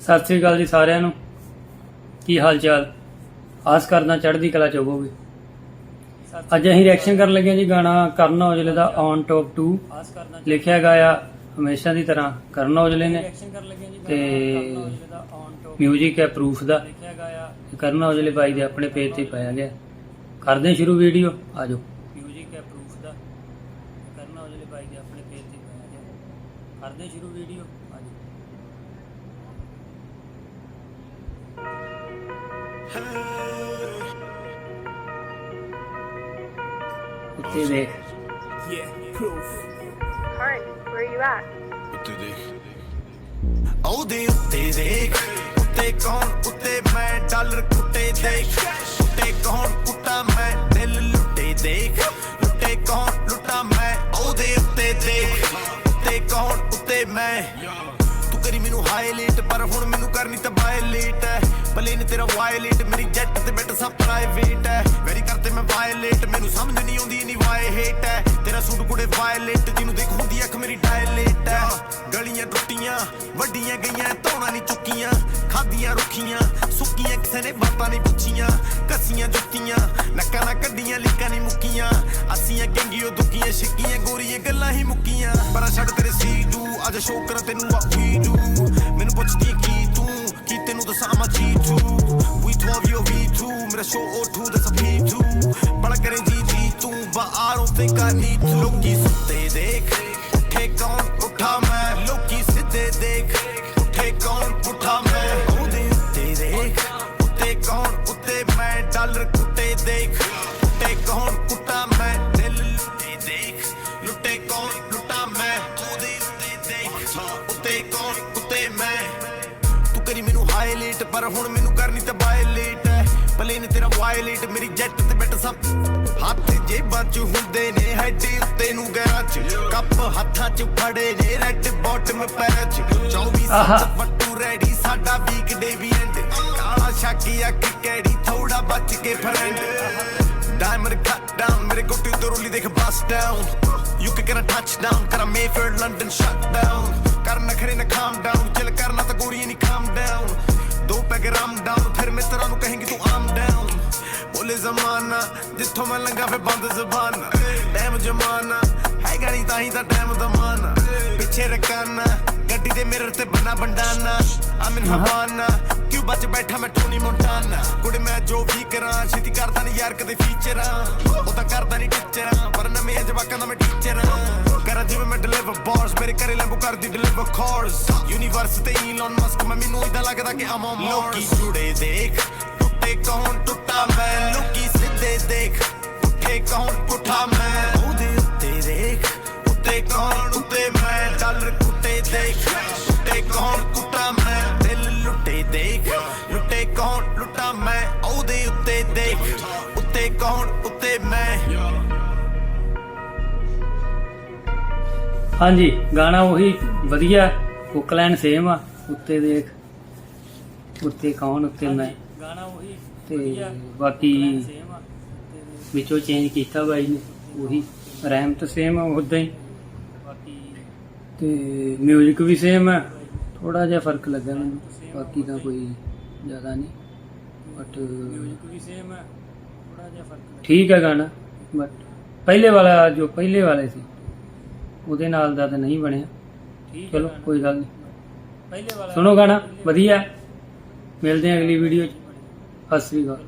ਸਤਿ ਸ੍ਰੀ ਅਕਾਲ ਜੀ ਸਾਰਿਆਂ ਨੂੰ। ਕੀ ਹਾਲ ਚਾਲ ਆਸ ਕਰਦਾ ਚੜ੍ਹਦੀ ਕਲਾ ਚ ਹੋਵੋਗੇ। ਅੱਜ ਅਸੀਂ ਰਿਐਕਸ਼ਨ ਕਰਨ ਲੱਗੇ ਜੀ ਗਾਣਾ ਕਰਨ ਔਜਲੇ ਦਾ ਔਨ ਟੌਪ 2 ਲਿਖਿਆ ਗਾਇਆ ਹਮੇਸ਼ਾ ਦੀ ਤਰ੍ਹਾਂ ਕਰਨ ਔਜਲੇ ਨੇ। ਤੇ ਮਿਊਜ਼ਿਕ ਹੈ ਪ੍ਰੂਫ ਦਾ। ਕਰਨ ਔਜਲੇ ਬਾਈ ਦੇ ਆਪਣੇ ਪੇਜ ਤੇ ਪਾਇਆ ਗਿਆ। ਕਰਦੇ ਸ਼ੁਰੂ ਵੀਡੀਓ ਆਜੋ ਮਿਊਜ਼ਿਕ ਹੈ ਪ੍ਰੂਫ ਦਾ। ਕਰਨ ਔਜਲੇ ਬਾਈ ਦੇ ਆਪਣੇ ਪੇਜ ਤੇ ਪਾਇਆ ਗਿਆ। ਕਰਦੇ ਸ਼ੁਰੂ ਵੀਡੀਓ ਆਜੋ ਉੱਤੇ ਦੇਖ Yeah, proof. Karan, where are you at? ਉੱਤੇ ਦੇਖ ਉਹਦੇ ਉੱਤੇ ਦੇਖ ਉੱਤੇ ਕੌਣ ਉੱਤੇ ਮੈਂ ਡਾਲਰ ਕੁੱਟੇ ਦੇਖ ਉੱਤੇ ਕੌਣ ਕੁੱਟਾ ਮੈਂ ਦਿਲ ਲੁੱਟੇ ਦੇਖ ਲੁੱਟੇ ਕੌਣ ਲੁੱਟਾ ਮੈਂ ਉਹਦੇ ਉੱਤੇ ਦੇਖ ਉੱਤੇ ਕੌਣ ਉੱਤੇ ਮੈਂ ਤੂੰ ਕਰੀ ਮੈਨੂੰ ਹਾਈਲਾਈਟ ਪਰ ਹੁਣ ਮੈਨੂੰ ਕਰਨੀ ਤਾਂ ਵਾਇਲੇਟ ਹੈ ਤੇਰਾ ਵਾਇਲੇਟ ਮੇਰੀ ਜੈਟ ਤੇ ਬੈਠ ਸਭ ਪ੍ਰਾਈਵੇਟ ਹੈ। ਵੈਰੀ ਕਰਤੇ ਮੈਂ ਵਾਇਲੇਟ ਮੈਨੂੰ ਸਮਝ ਨਹੀਂ ਆਉਂਦੀ ਨਹੀਂ ਵਾਏ ਹੇਟ ਹੈ। ਤੇਰਾ ਸੂਟ ਕੁੜੇ ਵਾਇਲੇਟ ਜਿਹਨੂੰ ਦੇਖ ਹੁੰਦੀ ਅੱਖ ਮੇਰੀ ਡਾਇਲੇਟ ਹੈ। ਗਲੀਆਂ ਟੁੱਟੀਆਂ, ਵੱਡੀਆਂ ਗਈਆਂ, ਧੌਣਾ ਨਹੀਂ ਚੁੱਕੀਆਂ ਖਾਦੀਆਂ ਰੁੱਖੀਆਂ, ਸੁੱਕੀਆਂ ਕਿਸੇ ਨੇ, ਬਾਤਾਂ ਨਹੀਂ ਪੁੱਛੀਆਂ, ਕੱਸੀਆਂ ਜੁੱਤੀਆਂ, ਨੱਕਾਂ ਨਾ ਕੱਢੀਆਂ, ਲਿਕਾਂ ਨਹੀਂ ਮੁੱਕੀਆਂ। ਅਸੀਆਂ ਗੰਗੀਓ ਦੁੱਕੀਆਂ ਛਿੱਕੀਆਂ, ਗੋਰੀਆਂ, ਗੱਲਾਂ ਹੀ ਮੁੱਕੀਆਂ। ਪਰ ਛੱਡ ਤੇਰੇ ਸੀਜੂ, ਅੱਜ ਸ਼ੋਅ ਤੈਨੂੰ ਆ ਵੀਜੂ ਮੈਨੂੰ ਪੁੱਛਦੀ ਕੀ ਤੂੰ ਕੀ ਤੈਨੂੰ ਦੱਸਾਂ ਮੈਂ ਚੀਚੂ 12 ਯੋ ਵੀ 2 ਮੇਰਾ ਸ਼ੋਅ O2 ਦੱਸ V2 ਬੜਾ ਕਰੇ ਜੀ ਜੀ ਤੂੰ but I don't think I need to. ਲੋਕੀ ਸੁੱਤੇ ਦੇਖ ਉੱਠੇ ਕੌਣ ਉੱਠਾ ਮੈਂ ਲੋਕੀ ਸਿੱਧੇ ਦੇਖ ਉੱਠੇ ਕੌਣ ਉੱਠਾ ਮੈਂ ਉਹਦੇ ਉੱਤੇ ਦੇਖ ਉੱਤੇ ਕੌਣ ਉੱਤੇ ਮੈਂ ਡਾਲਰ ਕੁੱਟੇ ਦੇਖ ਪਰ ਹੁਣ ਮੈਨੂੰ ਕਰਨੀ ਤਾਂ ਵਾਇਲੇਟ ਹੈ ਪਲੇਨ ਤੇਰਾ ਵਾਇਲੇਟ ਮੇਰੀ ਜੈਟ ਤੇ ਬੈਠ ਸਭ ਹੱਥ ਜੇਬਾਂ ਚ ਹੁੰਦੇ ਨੇ ਹੈਡ ਉੱਤੇ ਨੂੰ ਗੈਰਾਂ ਚ। ਕੱਪ ਹੱਥਾਂ ਚ ਫੜੇ ਨੇ ਰੈੱਡ ਬਾਟਮ ਪੈਰਾਂ ਚ। 24 ਆਹਾ। ਸੱਤ ਰੈਡੀ ਸਾਡਾ ਵੀਕ ਡੇ ਵੀ ਐਂਡ ਕਾਲਾ ਸ਼ਾਕੀ ਅੱਖ ਕੈੜੀ ਥੋੜਾ ਬਚ ਕੇ ਫਰੈਂਡ ਡਾਇਮੰਡ ਕੱਟ ਡਾਊਨ ਮੇਰੇ ਗੋਟੇ ਤੋਂ ਰੋਲੀ ਦੇਖ ਬਸ down you can can touch down ਕਰਾਂ ਮੇਫਰ ਲੰਡਨ ਸ਼ਟ ਡਾਊਨ ਕਰ ਨਖਰੇ ਨਾ ਕਾਮ ਡਾਊਨ ਚਿਲ ਕਰਨਾ ਤਾਂ ਗੋਰੀ ਨਹੀਂ ਕਾਮ ਡਾਊਨ ਦੋ ਪੈਗ ਰਾਮ ਡਾਊਨ ਫਿਰ ਮਿੱਤਰਾਂ ਨੂੰ ਕਹੇਂਗੀ ਤੂੰ ਆਮ ਡਾਊਨ ਬੋਲੇ ਜ਼ਮਾਨਾ ਜਿੱਥੋਂ ਮੈਂ ਲੰਗਾ ਫੇ ਬੰਦ ਜ਼ਬਾਨ। ਟਾਈਮ ਜਮਾਨਾ ਹੈਗਾ ਨਹੀਂ ਤਾਂ ਹੀ ਤਾਂ ਟਾਈਮ ਦਮਾਨਾ ਪਿੱਛੇ ਰਕਾਨਾ ਗੱਡੀ ਦੇ ਮਿਰਰ ਤੇ ਬੰਨਾ ਬੰਡਾਨਾ। ਆਮਨ ਹਵਾਨਾ ਕਿਉਂ ਬਚ ਬੈਠਾ ਮੈਂ ਟੋਨੀ ਮੋਂਟਾਨਾ? ਕੁੜੇ ਮੈਂ ਜੋ ਵੀ ਕਰਾਂ ਛੇਤੀ ਕਰਦਾ ਨਹੀਂ ਯਾਰ ਕਦੇ ਫੀਚਰਾਂ ਉਹ ਤਾਂ ਕਰਦਾ ਨਹੀਂ ਟੀਚਰਾਂ ਪਰ ਨਵੇਂ ਜਵਾਕਾਂ ਦਾ ਮੈਂ ਟੀਚਰਾਂ ਕਰਾਂ ਜਿਵੇਂ ਮੈਂ ਡਿਲੀਵਰ ਬਾਰਸ ਮੇਰੇ ਘਰੇ ਲੈਂਬੋ ਕਰਦੀ ਡਿਲੀਵਰ ਕਾਰਸ ਯੂਨੀਵਰਸ ਤੇ ਈਲਨ ਮਸਕ ਮੈਂ ਮੈਨੂੰ ਇਦਾਂ ਲੱਗਦਾ ਕਿ ਆਮ ਆਨ ਲੋਕੀ ਜੁੜੇ ਦੇਖ, ਟੁੱਟੇ ਕੌਣ ਟੁੱਟਾ ਮੈਂ? ਲੋਕੀ ਸਿੱਧੇ ਦੇਖ, ਉੱਠੇ ਕੌਣ ਪੁੱਠਾ ਮੈਂ? ਉਹਦੇ ਉੱਤੇ ਦੇਖ, ਉੱਤੇ ਕੌਣ ਉੱਤੇ ਮੈਂ? ਡਾਲਰ ਕੁੱਟੇ ਦੇਖ ਉੱਤੇ ਕੌਣ ਕੁੱਟਾ ਮੈਂ? ਦਿਲ ਲੁੱਟੇ ਦੇਖ, ਲੁੱਟੇ ਕੌਣ ਲੁੱਟਾ ਮੈਂ? ਉਹਦੇ ਉੱਤੇ ਦੇਖ, ਉੱਤੇ ਕੌਣ ਉੱਤੇ ਮੈਂ? ਹਾਂਜੀ ਗਾਣਾ ਉਹੀ ਵਧੀਆ ਹੁੱਕ ਲਾਈਨ ਸੇਮ ਆ ਉੱਤੇ ਦੇਖ ਉੱਤੇ ਕੌਣ ਉੱਤੇ ਮੈਂ। ਗਾਣਾ ਉਹੀ ਤੇ ਬਾਕੀ ਵਿੱਚੋਂ ਚੇਂਜ ਕੀਤਾ ਬਾਈ ਨੇ ਉਹੀ ਰੈਮ ਤਾਂ ਸੇਮ ਆ ਉਦਾਂ ਹੀ। ਬਾਕੀ ਤੇ ਮਿਊਜ਼ਿਕ ਵੀ ਸੇਮ ਆ। ਥੋੜਾ ਜਿਹਾ ਫ਼ਰਕ ਲੱਗਾ ਮੈਨੂੰ ਬਾਕੀ ਤਾਂ ਕੋਈ ਜ਼ਿਆਦਾ ਨਹੀਂ ਬਟ ਮਿਊਜ਼ਿਕ ਵੀ ਸੇਮ ਆ ਥੋੜਾ ਜਿਹਾ ਫ਼ਰਕ ਠੀਕ ਹੈ ਗਾਣਾ ਬਟ ਪਹਿਲੇ ਵਾਲਾ ਜੋ ਪਹਿਲੇ ਵਾਲੇ ਸੀ। ਉਹਦੇ ਨਾਲ ਦਾ ਤਾਂ ਨਹੀਂ ਬਣਿਆ। ਚਲੋ ਕੋਈ ਗੱਲ ਨਹੀਂ। ਸੁਣੋ ਗਾਣਾ ਵਧੀਆ। ਮਿਲਦੇ ਹਾਂ ਅਗਲੀ ਵੀਡੀਓ 'ਚ। ਸਤਿ ਸ੍ਰੀ ਅਕਾਲ।